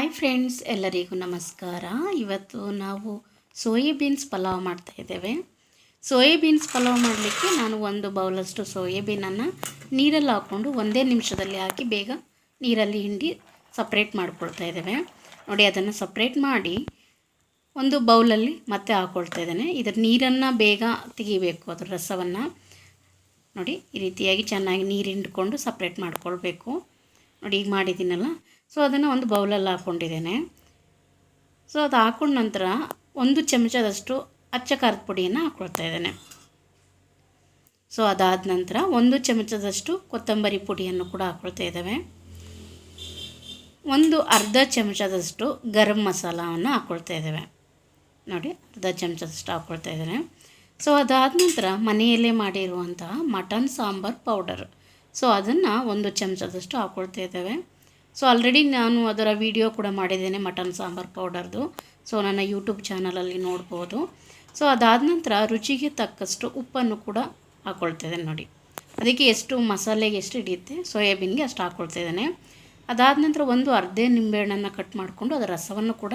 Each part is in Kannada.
ಹಾಯ್ ಫ್ರೆಂಡ್ಸ್, ಎಲ್ಲರಿಗೂ ನಮಸ್ಕಾರ. ಇವತ್ತು ನಾವು ಸೋಯಾಬೀನ್ಸ್ ಪಲಾವ್ ಮಾಡ್ತಾ ಇದ್ದೇವೆ. ಸೋಯಾಬೀನ್ಸ್ ಪಲಾವ್ ಮಾಡಲಿಕ್ಕೆ ನಾನು ಒಂದು ಬೌಲಷ್ಟು ಸೋಯಾಬೀನನ್ನು ನೀರಲ್ಲಿ ಹಾಕ್ಕೊಂಡು ಒಂದೇ ನಿಮಿಷದಲ್ಲಿ ಹಾಕಿ ಬೇಗ ನೀರಲ್ಲಿ ಹಿಂಡಿ ಸಪ್ರೇಟ್ ಮಾಡ್ಕೊಳ್ತಾ ಇದ್ದೇವೆ. ನೋಡಿ, ಅದನ್ನು ಸಪ್ರೇಟ್ ಮಾಡಿ ಒಂದು ಬೌಲಲ್ಲಿ ಮತ್ತೆ ಹಾಕ್ಕೊಳ್ತಾ ಇದ್ದೇನೆ. ಇದರ ನೀರನ್ನು ಬೇಗ ತೆಗಿಬೇಕು, ಅದರ ರಸವನ್ನು. ನೋಡಿ, ಈ ರೀತಿಯಾಗಿ ಚೆನ್ನಾಗಿ ನೀರು ಹಿಂಡ್ಕೊಂಡು ಸಪ್ರೇಟ್ ಮಾಡ್ಕೊಳ್ಬೇಕು. ನೋಡಿ ಈಗ ಮಾಡಿದ್ದೀನಲ್ಲ. ಸೊ ಅದನ್ನು ಒಂದು ಬೌಲಲ್ಲಿ ಹಾಕ್ಕೊಂಡಿದ್ದೇನೆ. ಸೊ ಅದು ಹಾಕ್ಕೊಂಡ ನಂತರ ಒಂದು ಚಮಚದಷ್ಟು ಅಚ್ಚ ಖಾರದ ಪುಡಿಯನ್ನು ಹಾಕ್ಕೊಳ್ತಾ ಇದ್ದೇನೆ. ಸೊ ಅದಾದ ನಂತರ ಒಂದು ಚಮಚದಷ್ಟು ಕೊತ್ತಂಬರಿ ಪುಡಿಯನ್ನು ಕೂಡ ಹಾಕ್ಕೊಳ್ತಾ ಇದ್ದೇವೆ. ಒಂದು ಅರ್ಧ ಚಮಚದಷ್ಟು ಗರಂ ಮಸಾಲವನ್ನು ಹಾಕ್ಕೊಳ್ತಾ ಇದ್ದೇವೆ. ನೋಡಿ, ಅರ್ಧ ಚಮಚದಷ್ಟು ಹಾಕ್ಕೊಳ್ತಾ ಇದ್ದೇನೆ. ಸೊ ಅದಾದ ನಂತರ ಮನೆಯಲ್ಲೇ ಮಾಡಿರುವಂತಹ ಮಟನ್ ಸಾಂಬಾರ್ ಪೌಡರ್. ಸೊ ಅದನ್ನು ಒಂದು ಚಮಚದಷ್ಟು ಹಾಕ್ಕೊಳ್ತಾ ಇದ್ದೇವೆ. ಸೊ ಆಲ್ರೆಡಿ ನಾನು ಅದರ ವಿಡಿಯೋ ಕೂಡ ಮಾಡಿದ್ದೇನೆ, ಮಟನ್ ಸಾಂಬಾರ್ ಪೌಡರ್ದು. ಸೊ ನನ್ನ ಯೂಟ್ಯೂಬ್ ಚಾನಲಲ್ಲಿ ನೋಡ್ಬೋದು. ಸೊ ಅದಾದ ನಂತರ ರುಚಿಗೆ ತಕ್ಕಷ್ಟು ಉಪ್ಪನ್ನು ಕೂಡ ಹಾಕ್ಕೊಳ್ತಾ ಇದ್ದೇನೆ ನೋಡಿ. ಅದಕ್ಕೆ ಎಷ್ಟು ಮಸಾಲೆಗೆ ಎಷ್ಟು ಹಿಡಿಯುತ್ತೆ, ಸೋಯಾಬೀನ್ಗೆ ಅಷ್ಟು ಹಾಕ್ಕೊಳ್ತಾ ಇದ್ದೇನೆ. ಅದಾದ ನಂತರ ಒಂದು ಅರ್ಧ ನಿಂಬೆಹಣ್ಣನ್ನು ಕಟ್ ಮಾಡಿಕೊಂಡು ಅದರ ರಸವನ್ನು ಕೂಡ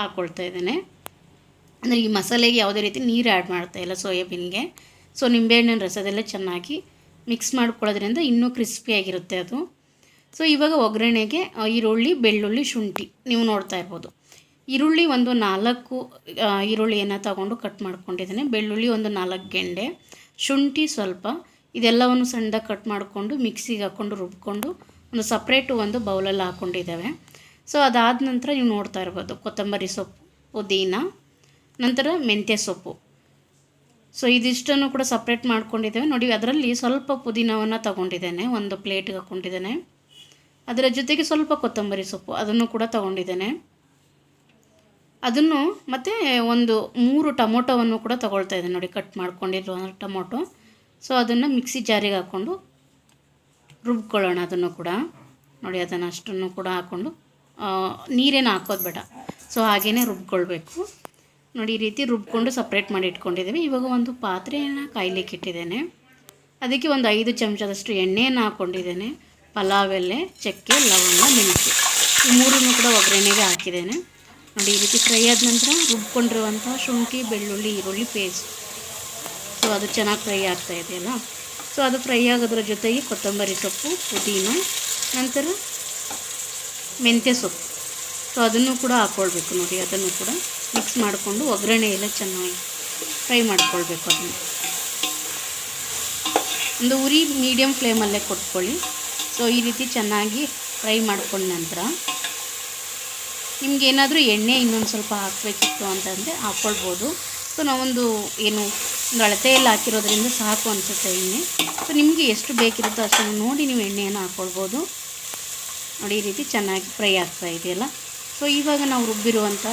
ಹಾಕ್ಕೊಳ್ತಾ ಇದ್ದೇನೆ. ಅಂದರೆ ಈ ಮಸಾಲೆಗೆ ಯಾವುದೇ ರೀತಿ ನೀರು ಆ್ಯಡ್ ಮಾಡ್ತಾ ಇಲ್ಲ ಸೋಯಾಬೀನ್ಗೆ. ಸೊ ನಿಂಬೆಹಣ್ಣಿನ ರಸದಲ್ಲೇ ಚೆನ್ನಾಗಿ ಮಿಕ್ಸ್ ಮಾಡ್ಕೊಳ್ಳೋದ್ರಿಂದ ಇನ್ನೂ ಕ್ರಿಸ್ಪಿಯಾಗಿರುತ್ತೆ ಅದು. ಸೊ ಇವಾಗ ಒಗ್ಗರಣೆಗೆ ಈರುಳ್ಳಿ, ಬೆಳ್ಳುಳ್ಳಿ, ಶುಂಠಿ ನೀವು ನೋಡ್ತಾ ಇರ್ಬೋದು. ಈರುಳ್ಳಿ ಒಂದು ನಾಲ್ಕು ಈರುಳ್ಳಿಯನ್ನು ತಗೊಂಡು ಕಟ್ ಮಾಡ್ಕೊಂಡಿದ್ದೀನಿ. ಬೆಳ್ಳುಳ್ಳಿ ಒಂದು ನಾಲ್ಕು ಗೆಂಡೆ, ಶುಂಠಿ ಸ್ವಲ್ಪ, ಇದೆಲ್ಲವನ್ನು ಸಣ್ಣದಾಗಿ ಕಟ್ ಮಾಡಿಕೊಂಡು ಮಿಕ್ಸಿಗೆ ಹಾಕ್ಕೊಂಡು ರುಬ್ಕೊಂಡು ಒಂದು ಸಪ್ರೇಟು ಒಂದು ಬೌಲಲ್ಲಿ ಹಾಕ್ಕೊಂಡಿದ್ದಾವೆ ಸೊ ಅದಾದ ನಂತರ ನೀವು ನೋಡ್ತಾ ಇರ್ಬೋದು, ಕೊತ್ತಂಬರಿ ಸೊಪ್ಪು, ಪುದೀನ, ನಂತರ ಮೆಂತ್ಯ ಸೊಪ್ಪು. ಸೊ ಇದಿಷ್ಟನ್ನು ಕೂಡ ಸಪ್ರೇಟ್ ಮಾಡ್ಕೊಂಡಿದ್ದೇವೆ. ನೋಡಿ, ಅದರಲ್ಲಿ ಸ್ವಲ್ಪ ಪುದೀನವನ್ನು ತಗೊಂಡಿದ್ದೇನೆ. ಒಂದು ಪ್ಲೇಟ್ಗೆ ಹಾಕ್ಕೊಂಡಿದ್ದೇನೆ ಅದರ ಜೊತೆಗೆ ಸ್ವಲ್ಪ ಕೊತ್ತಂಬರಿ ಸೊಪ್ಪು ಅದನ್ನು ಕೂಡ ತಗೊಂಡಿದ್ದೇನೆ. ಅದನ್ನು ಮತ್ತು ಒಂದು ಮೂರು ಟೊಮೊಟೊವನ್ನು ಕೂಡ ತಗೊಳ್ತಾ ಇದ್ದೇನೆ. ನೋಡಿ ಕಟ್ ಮಾಡ್ಕೊಂಡಿರೋ ಟೊಮೊಟೊ. ಸೊ ಅದನ್ನು ಮಿಕ್ಸಿ ಜಾರಿಗೆ ಹಾಕ್ಕೊಂಡು ರುಬ್ಕೊಳ್ಳೋಣ ಅದನ್ನು ಕೂಡ. ನೋಡಿ, ಅದನ್ನು ಅಷ್ಟನ್ನು ಕೂಡ ಹಾಕ್ಕೊಂಡು ನೀರೇನು ಹಾಕೋದು ಬೇಡ. ಸೊ ಹಾಗೇ ರುಬ್ಕೊಳ್ಬೇಕು. ನೋಡಿ, ಈ ರೀತಿ ರುಬ್ಕೊಂಡು ಸಪ್ರೇಟ್ ಮಾಡಿ ಇಟ್ಕೊಂಡಿದ್ದೀವಿ. ಇವಾಗ ಒಂದು ಪಾತ್ರೆಯನ್ನು ಕಾಯ್ಲಿಕ್ಕೆ ಇಟ್ಟಿದ್ದೇನೆ. ಅದಕ್ಕೆ ಒಂದು ಐದು ಚಮಚದಷ್ಟು ಎಣ್ಣೆಯನ್ನು ಹಾಕ್ಕೊಂಡಿದ್ದೇನೆ ಪಲಾವ್ ಎಲೆ, ಚಕ್ಕೆ, ಲವಂಗ, ಮೆಣಸು. ಈ ಮೂರನ್ನು ಕೂಡ ಒಗ್ಗರಣೆಗೆ ಹಾಕಿದ್ದೇನೆ. ನೋಡಿ, ಈ ರೀತಿ ಫ್ರೈ ಆದ ನಂತರ ರುಬ್ಕೊಂಡಿರುವಂಥ ಶುಂಠಿ, ಬೆಳ್ಳುಳ್ಳಿ, ಈರುಳ್ಳಿ ಪೇಸ್ಟ್ ಸೊ ಅದು ಚೆನ್ನಾಗಿ ಫ್ರೈ ಆಗ್ತಾ ಇದೆಯಲ್ಲ? ಸೊ ಅದು ಫ್ರೈ ಆಗೋದ್ರ ಜೊತೆಗೆ ಕೊತ್ತಂಬರಿ ಸೊಪ್ಪು, ಪುದೀನ, ನಂತರ ಮೆಂತ್ಯ ಸೊಪ್ಪು. ಸೊ ಅದನ್ನು ಕೂಡ ಹಾಕ್ಕೊಳ್ಬೇಕು ನೋಡಿ, ಅದನ್ನು ಕೂಡ. ಮಿಕ್ಸ್ ಮಾಡಿಕೊಂಡು ಒಗ್ಗರಣೆ ಎಲ್ಲ ಚೆನ್ನಾಗಿ ಫ್ರೈ ಮಾಡ್ಕೊಳ್ಬೇಕು ಅದನ್ನು. ಒಂದು ಉರಿ ಮೀಡಿಯಮ್ ಫ್ಲೇಮಲ್ಲೇ ಕೊಟ್ಕೊಳ್ಳಿ. ಸೊ, ಈ ರೀತಿ ಚೆನ್ನಾಗಿ ಫ್ರೈ ಮಾಡ್ಕೊಂಡ ನಂತರ ನಿಮಗೇನಾದರೂ ಎಣ್ಣೆ ಇನ್ನೊಂದು ಸ್ವಲ್ಪ ಹಾಕಬೇಕಿತ್ತು ಅಂತಂದರೆ ಹಾಕ್ಕೊಳ್ಬೋದು ಸೊ, ನಾವೊಂದು ಏನು ಒಂದು ಅಳತೆಯಲ್ಲಿ ಹಾಕಿರೋದ್ರಿಂದ ಸಾಕು ಅನಿಸುತ್ತೆ ಎಣ್ಣೆ. ಸೊ, ನಿಮಗೆ ಎಷ್ಟು ಬೇಕಿರುತ್ತೋ ಅಷ್ಟನ್ನು ನೋಡಿ ನೀವು ಎಣ್ಣೆಯನ್ನು ಹಾಕ್ಕೊಳ್ಬೋದು ನೋಡಿ, ಈ ರೀತಿ ಚೆನ್ನಾಗಿ ಫ್ರೈ ಆಗ್ತಾ ಇದೆಯಲ್ಲ. ಸೊ, ಇವಾಗ ನಾವು ರುಬ್ಬಿರುವಂಥ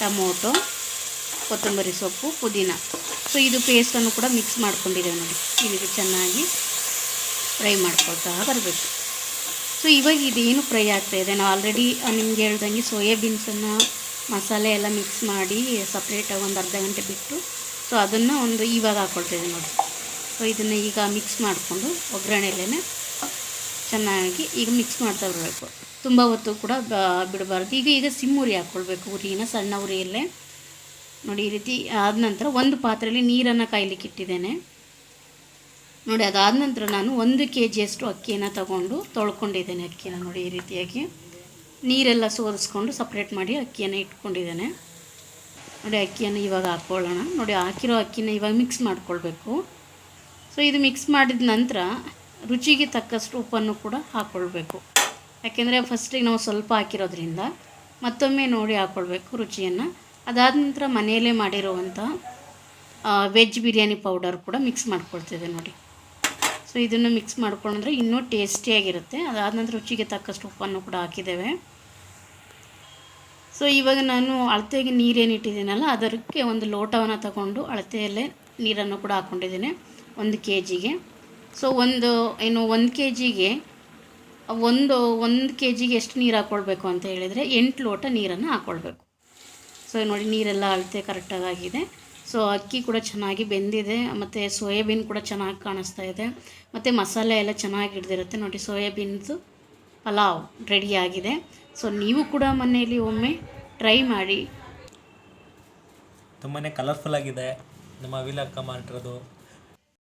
ಟಮೋಟೊ, ಕೊತ್ತಂಬರಿ ಸೊಪ್ಪು, ಪುದೀನ. ಸೊ ಇದು ಪೇಸ್ಟನ್ನು ಕೂಡ ಮಿಕ್ಸ್ ಮಾಡ್ಕೊಂಡಿದ್ದೇವೆ ನೋಡಿ. ರೀತಿ ಚೆನ್ನಾಗಿ ಫ್ರೈ ಮಾಡ್ಕೊಳ್ತಾ ಬರಬೇಕು. ಸೊ ಇವಾಗ ಇದೇನು ಫ್ರೈ ಇದೆ? ನಾವು ಆಲ್ರೆಡಿ ನಿಮ್ಗೆ ಹೇಳ್ದಂಗೆ ಸೋಯಾಬೀನ್ಸನ್ನು ಮಸಾಲೆ ಎಲ್ಲ ಮಿಕ್ಸ್ ಮಾಡಿ ಸಪ್ರೇಟಾಗಿ ಒಂದು ಅರ್ಧ ಗಂಟೆ ಬಿಟ್ಟು ಸೊ ಅದನ್ನು ಒಂದು ಇವಾಗ ಹಾಕ್ಕೊಳ್ತಾಯಿದ್ದೀವಿ ನೋಡಿ. ಸೊ ಇದನ್ನು ಈಗ ಮಿಕ್ಸ್ ಮಾಡಿಕೊಂಡು ಒಗ್ಗರಣೆಲೇ ಚೆನ್ನಾಗಿ ಈಗ ಮಿಕ್ಸ್ ಮಾಡ್ತಾ ಬರಬೇಕು. ತುಂಬ ಹೊತ್ತು ಕೂಡ ಬಿಡಬಾರ್ದು. ಈಗ ಈಗ ಸಿಮ್ ಉರಿ ಹಾಕ್ಕೊಳ್ಬೇಕು ಉರಿನ ಸಣ್ಣ ಉರಿಯಲ್ಲೇ. ನೋಡಿ, ಈ ರೀತಿ ಆದ ನಂತರ ಒಂದು ಪಾತ್ರೆಯಲ್ಲಿ ನೀರನ್ನು ಕಾಯ್ಲಿಕ್ಕೆ ಇಟ್ಟಿದ್ದೇನೆ. ನೋಡಿ, ಅದಾದ ನಂತರ ನಾನು ಒಂದು ಕೆ ಜಿಯಷ್ಟು ಅಕ್ಕಿಯನ್ನು ತಗೊಂಡು ತೊಳ್ಕೊಂಡಿದ್ದೇನೆ ಅಕ್ಕಿನ ನೋಡಿ, ಈ ರೀತಿಯಾಗಿ. ನೀರೆಲ್ಲ ಸೋರಿಸ್ಕೊಂಡು ಸಪ್ರೇಟ್ ಮಾಡಿ ಅಕ್ಕಿಯನ್ನು ಇಟ್ಕೊಂಡಿದ್ದೇನೆ. ನೋಡಿ, ಅಕ್ಕಿಯನ್ನು ಇವಾಗ ಹಾಕ್ಕೊಳ್ಳೋಣ ನೋಡಿ, ಹಾಕಿರೋ ಅಕ್ಕಿನ ಇವಾಗ ಮಿಕ್ಸ್ ಮಾಡ್ಕೊಳ್ಬೇಕು. ಸೊ ಇದು ಮಿಕ್ಸ್ ಮಾಡಿದ ನಂತರ ರುಚಿಗೆ ತಕ್ಕಷ್ಟು ಉಪ್ಪನ್ನು ಕೂಡ ಹಾಕ್ಕೊಳ್ಬೇಕು ಯಾಕೆಂದರೆ ಫಸ್ಟಿಗೆ ನಾವು ಸ್ವಲ್ಪ ಹಾಕಿರೋದ್ರಿಂದ ಮತ್ತೊಮ್ಮೆ ನೋಡಿ ಹಾಕ್ಕೊಳ್ಬೇಕು ರುಚಿಯನ್ನು. ಅದಾದ ನಂತರ ಮನೆಯಲ್ಲೇ ಮಾಡಿರುವಂಥ ವೆಜ್ ಬಿರಿಯಾನಿ ಪೌಡರ್ ಕೂಡ ಮಿಕ್ಸ್ ಮಾಡ್ಕೊಳ್ತಿದ್ದೆ ನೋಡಿ. ಸೊ ಇದನ್ನು ಮಿಕ್ಸ್ ಮಾಡ್ಕೊಂಡ್ರೆ ಇನ್ನೂ ಟೇಸ್ಟಿಯಾಗಿರುತ್ತೆ ಅದಾದ ನಂತರ ರುಚಿಗೆ ತಕ್ಕಷ್ಟು ಉಪ್ಪನ್ನು ಕೂಡ ಹಾಕಿದ್ದೇವೆ. ಸೊ ಇವಾಗ ನಾನು ಅಳತೆಗೆ ನೀರೇನಿಟ್ಟಿದ್ದೀನಲ್ಲ ಅದಕ್ಕೆ ಒಂದು ಲೋಟವನ್ನು ತಗೊಂಡು ಅಳತೆಯಲ್ಲೇ ನೀರನ್ನು ಕೂಡ ಹಾಕ್ಕೊಂಡಿದ್ದೀನಿ ಒಂದು ಕೆ ಜಿಗೆ ಸೊ ಒಂದು, ಏನು, ಒಂದು ಕೆ ಜಿಗೆ ಒಂದು ಒಂದು ಕೆ ಜಿಗೆ ಎಷ್ಟು ನೀರು ಹಾಕ್ಕೊಳ್ಬೇಕು ಅಂತ ಹೇಳಿದರೆ ಎಂಟು ಲೋಟ ನೀರನ್ನು ಹಾಕ್ಕೊಳ್ಬೇಕು ಸೊ ನೋಡಿ ನೀರೆಲ್ಲ ಅಳತೆ ಕರೆಕ್ಟಾಗಿ ಆಗಿದೆ. ಸೊ ಅಕ್ಕಿ ಕೂಡ ಚೆನ್ನಾಗಿ ಬೆಂದಿದೆ. ಮತ್ತು ಸೋಯಾಬೀನ್ ಕೂಡ ಚೆನ್ನಾಗಿ ಕಾಣಿಸ್ತಾ ಇದೆ. ಮತ್ತು ಮಸಾಲೆ ಎಲ್ಲ ಚೆನ್ನಾಗಿ ಹಿಡ್ದಿರುತ್ತೆ. ನೋಡಿ ಸೋಯಾಬೀನ್ದು ಪಲಾವ್ ರೆಡಿಯಾಗಿದೆ ಸೊ ನೀವು ಕೂಡ ಮನೆಯಲ್ಲಿ ಒಮ್ಮೆ ಟ್ರೈ ಮಾಡಿ. ತುಂಬಾ ಕಲರ್ಫುಲ್ ಆಗಿದೆ. ನಮ್ಮ ವಿಲಕ್ಕ ಮಾಡಿರೋದು